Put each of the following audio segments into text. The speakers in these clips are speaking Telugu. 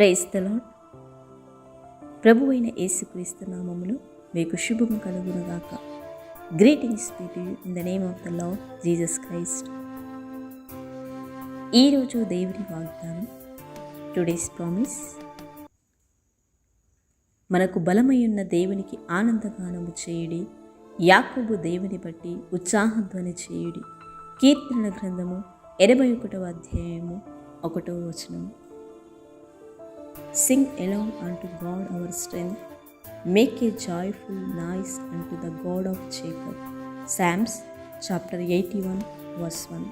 ప్రైస్తలో ప్రభు అయిన యేసుక్రీస్తు నామములు మీకు శుభము కలుగునుగాక greetings peat in the name of the lord Jesus Christ ఈరోజు దేవుని వాగ్దానం టుడేస్ ప్రామిస్ మనకు బలమయ్యున్న దేవునికి ఆనందగానము చేయుడి యాకోబు దేవుని బట్టి ఉత్సాహధ్వని చేయుడి. కీర్తనల గ్రంథము ఎనభై ఒకటవ అధ్యాయము వచనము. Sing along along God our strength make a joyful noise unto the God of of Jacob. Psalms chapter 81 verse 1.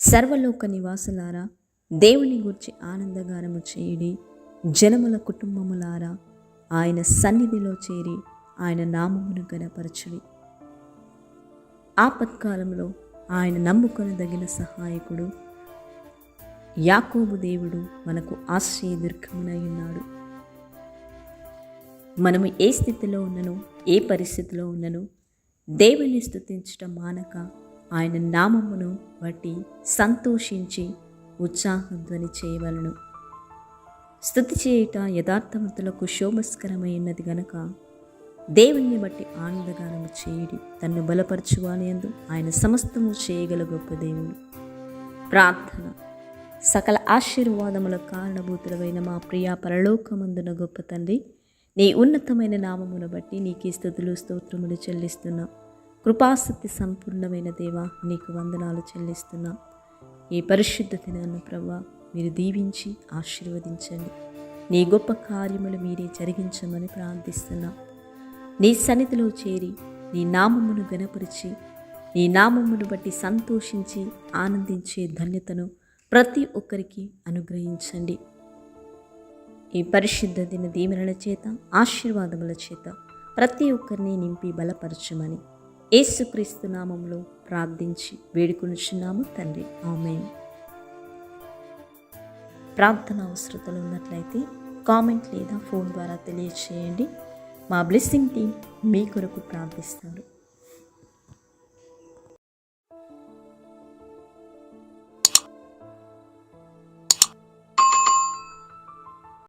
సర్వలోక నివాసులారా దేవుని గురించి ఆనందగానము చేయుడి జనముల కుటుంబములారా ఆయన సన్నిధిలో చేరి ఆయన నామమును గణపరచుడి ఆపత్కాలంలో ఆయన నమ్ముకొనదగిన సహాయకుడు యాకోబు దేవుడు మనకు ఆశ్రయదుర్గమునై ఉన్నాడు మనము ఏ స్థితిలో ఉన్నను ఏ పరిస్థితిలో ఉన్నను దేవుని స్థుతించటం మానక ఆయన నామమును బట్టి సంతోషించి ఉత్సాహధ్వని చేయవలను. స్థుతి చేయుట యథార్థవంతులకు శోభస్కరమైనది గనక దేవుణ్ణి బట్టి ఆనందగానము చేయుడి. తన్ను బలపరచువాని అందు ఆయన సమస్తము చేయగల గొప్ప దేవుడు. ప్రార్థన. సకల ఆశీర్వాదముల కారణభూతులమైన మా ప్రియ పరలోకమందున గొప్ప తండ్రి నీ ఉన్నతమైన నామమును బట్టి నీకే స్థుతులు స్తోత్రములు చెల్లిస్తున్నా. కృపాసక్తి సంపూర్ణమైన దేవా నీకు వందనాలు చెల్లిస్తున్నాం. ఈ పరిశుద్ధ దినాన్ని ప్రభా మీరు దీవించి ఆశీర్వదించండి. నీ గొప్ప కార్యములు మీరే జరిగించమని ప్రార్థిస్తున్నాం. నీ సన్నిధిలో చేరి నీ నామమును గనపరిచి నీ నామమును బట్టి సంతోషించి ఆనందించే ధన్యతను ప్రతి ఒక్కరికి అనుగ్రహించండి. ఈ పరిశుద్ధ దిన దీవెనల చేత ఆశీర్వాదముల చేత ప్రతి ఒక్కరిని నింపి బలపరచమని ఏసుక్రీస్తు నామంలో ప్రార్థించి వేడుకొనుచున్నాము తండ్రి. ఆమె ప్రార్థన అవసరతలు ఉన్నట్లయితే కామెంట్ లేదా ఫోన్ ద్వారా తెలియచేయండి. మా బ్లెస్సింగ్ టీం మీ కొరకు ప్రార్థిస్తారు.